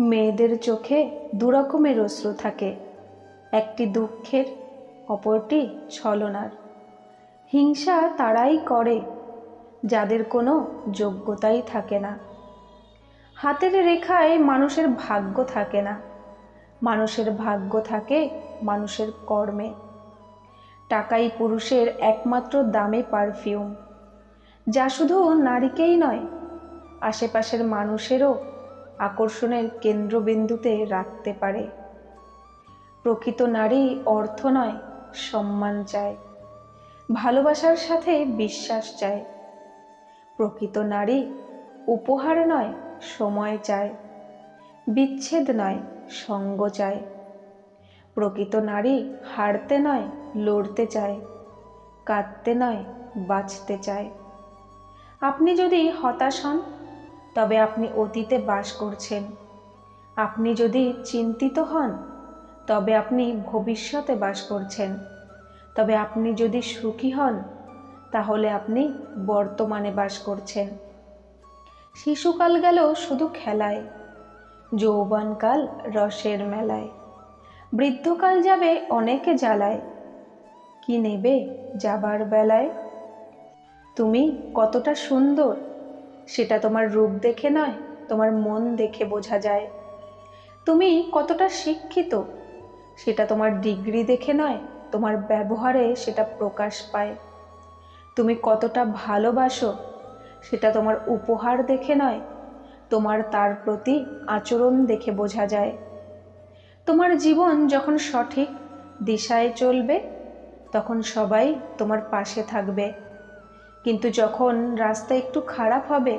মেয়েদের চোখে দুরকমের অশ্রু থাকে। একটি দুঃখের, অপরটি ছলনার। হিংসা তারাই করে, যাদের কোনো যোগ্যতাই থাকে না। হাতের রেখায় মানুষের ভাগ্য থাকে না। মানুষের ভাগ্য থাকে মানুষের কর্মে। টাকাই পুরুষের একমাত্র দামে পারফিউম। যা শুধু নারীকেই নয়, আশেপাশের মানুষেরও আকর্ষণের কেন্দ্রবিন্দুতে রাখতে পারে। প্রকৃত নারী অর্থ নয়, সম্মান চায়। ভালোবাসার সাথে বিশ্বাস চায়। প্রকৃত নারী উপহার নয়, সময় চায়। বিচ্ছেদ নয়, সঙ্গ চায়। প্রকৃত নারী হারতে নয়, লড়তে চায়। কাঁদতে নয়, বাঁচতে চায়। আপনি যদি হতাশ হন তবে আপনি অতীতে বাস করছেন। আপনি যদি চিন্তিত হন, তবে আপনি ভবিষ্যতে বাস করছেন। তবে আপনি যদি সুখী হন, তাহলে আপনি বর্তমানে বাস করছেন। শিশুকাল গেল শুধু খেলায়, যৌবনকাল রসের মেলায়। বৃদ্ধকাল যাবে অনেকে জ্বালায়, কি নেবে যাবার বেলায়? তুমি কতটা সুন্দর সেটা তোমার রূপ দেখে নয়, তোমার মন দেখে বোঝা যায়। তুমি কতটা শিক্ষিত, সেটা তোমার ডিগ্রি দেখে নয়, তোমার ব্যবহারে সেটা প্রকাশ পায়। তুমি কতটা ভালোবাসো, সেটা তোমার উপহার দেখে নয়, তোমার তার প্রতি আচরণ দেখে বোঝা যায়। তোমার জীবন যখন সঠিক দিশায় চলবে, তখন সবাই তোমার পাশে থাকবে। কিন্তু যখন রাস্তা একটু খারাপ হবে,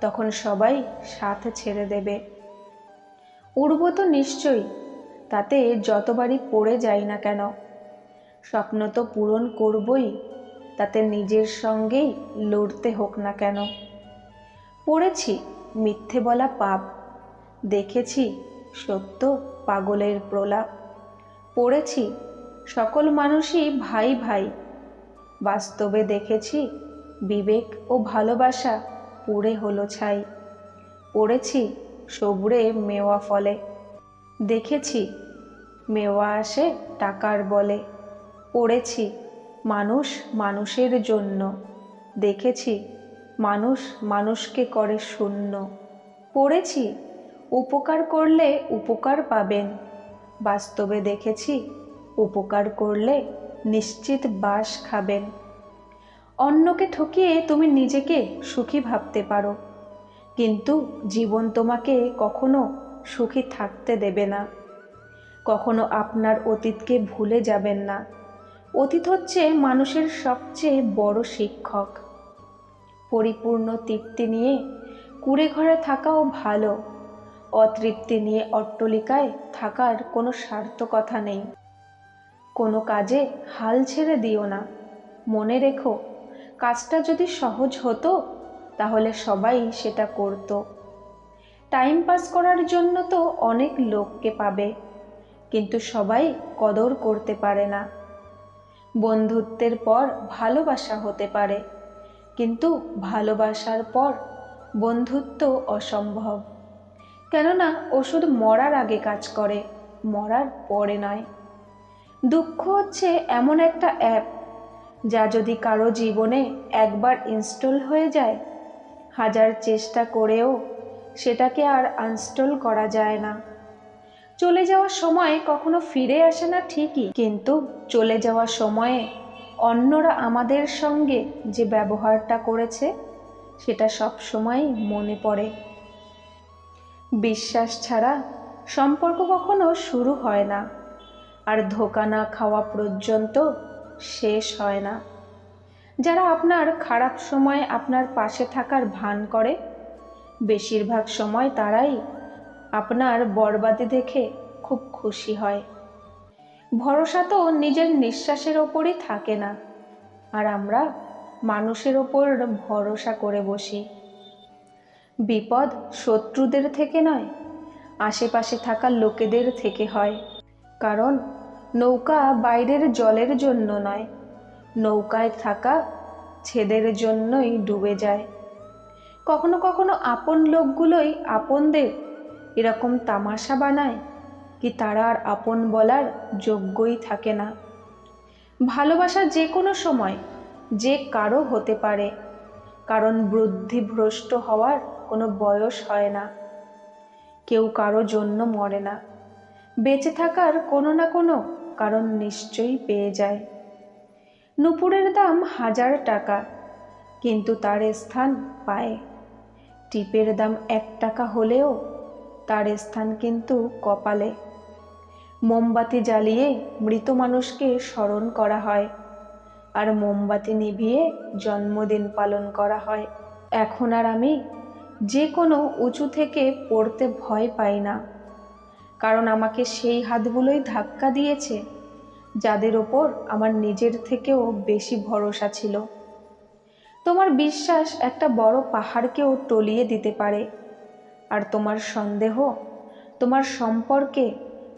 তখন সবাই সাথ ছেড়ে দেবে। উড়ব তো নিশ্চয়ই, তাতে যতবারই পড়ে যাই না কেন। স্বপ্ন তো পূরণ করবই, তাতে নিজের সঙ্গেই লড়তে হোক না কেন। পড়েছি মিথ্যে বলা পাপ, দেখেছি সত্য পাগলের প্রলাপ। পড়েছি সকল মানুষই ভাই ভাই বাস্তবে দেখেছি, বিবেক ও ভালোবাসা পুড়ে হলো ছাই। পড়েছি সবুরে মেওয়া ফলে। দেখেছি মেওয়া আসে টাকার বলে। পড়েছি মানুষ মানুষের জন্য। দেখেছি মানুষ মানুষকে করে শূন্য। পড়েছি উপকার করলে উপকার পাবেন। বাস্তবে দেখেছি উপকার করলে নিশ্চিত বাস খাবেন। অন্যকে ঠকিয়ে তুমি নিজেকে সুখী ভাবতে পারো। কিন্তু জীবন তোমাকে কখনো সুখী থাকতে দেবে না। কখনো আপনার অতীতকে ভুলে যাবেন না। অতীত হচ্ছে মানুষের সবচেয়ে বড় শিক্ষক। পরিপূর্ণ তৃপ্তি নিয়ে কুড়ে ঘরে থাকাও ভালো। অতৃপ্তি নিয়ে অট্টলিকায় থাকার কোনো সার্থকতা নেই। কোনো কাজে হাল ছেড়ে দিও না। মনে রেখো, কাজটা যদি সহজ হতো, তাহলে সবাই সেটা করত। টাইম পাস করার জন্য তো অনেক লোককে পাবে, কিন্তু সবাই কদর করতে পারে না। বন্ধুত্বের পর ভালোবাসা হতে পারে, কিন্তু ভালোবাসার পর বন্ধুত্ব অসম্ভব। কেননা, ওষুধ মরার আগে কাজ করে, মরার পরে নয়। দুঃখ হচ্ছে এমন একটা অ্যাপ যা যদি কারও জীবনে একবার ইনস্টল হয়ে যায়, হাজার চেষ্টা করেও সেটাকে আর আনস্টল করা যায় না। চলে যাওয়ার সময় কখনো ফিরে আসে না ঠিকই, কিন্তু চলে যাওয়ার সময়ে অন্যরা আমাদের সঙ্গে যে ব্যবহারটা করেছে, সেটা সব সময় মনে পড়ে। বিশ্বাস ছাড়া সম্পর্ক কখনো শুরু হয় না। আর ধোকা না খাওয়া পর্যন্ত শেষ হয় না। যারা আপনার খারাপ সময় আপনার পাশে থাকার ভান করে, বেশিরভাগ সময় তারাই আপনার বরবাদি দেখে খুব খুশি হয়। ভরসা তো নিজের নিঃশ্বাসের ওপরই থাকে না, আর আমরা মানুষের ওপর ভরসা করে বসি। বিপদ শত্রুদের থেকে নয়, আশেপাশে থাকা লোকেদের থেকে হয়। কারণ নৌকা বাইরের জলের জন্য নয়, নৌকায় থাকা ছেদের জন্যই ডুবে যায়। কখনো কখনো আপন লোকগুলোই আপনদের এরকম তামাশা বানায় কি তারা আর আপন বলার যোগ্যই থাকে না। ভালোবাসা যে কোনো সময় যে কারও হতে পারে, কারণ বুদ্ধিভ্রষ্ট হওয়ার কোনো বয়স হয় না। কেউ কারও জন্য মরে না। বেঁচে থাকার কোনো না কোনো কারণ নিশ্চয়ই পেয়ে যায়। নুপুরের দাম হাজার টাকা, কিন্তু তার স্থান পায়। টিপের দাম এক টাকা হলেও তার স্থান কিন্তু কপালে। মোমবাতি জ্বালিয়ে মৃত মানুষকে স্মরণ করা হয় আর মোমবাতি নিভিয়ে জন্মদিন পালন করা হয়। এখন আর আমি যে কোনো উঁচু থেকে পড়তে ভয় পাই না। কারণ আমাকে সেই হাতগুলোই ধাক্কা দিয়েছে, যাদের ওপর আমার নিজের থেকেও বেশি ভরসা ছিল। তোমার বিশ্বাস একটা বড় পাহাড়কেও টলিয়ে দিতে পারে, আর তোমার সন্দেহ তোমার সম্পর্কে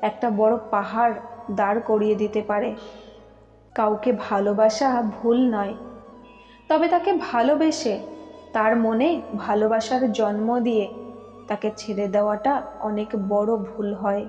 একটা বড় পাহাড় দাঁড় করিয়ে দিতে পারে। কাউকে ভালোবাসা ভুল নয়, তবে তাকে ভালোবেসে তার মনে ভালোবাসার জন্ম দিয়ে তাকে ছেড়ে দেওয়াটা অনেক বড় ভুল হয়।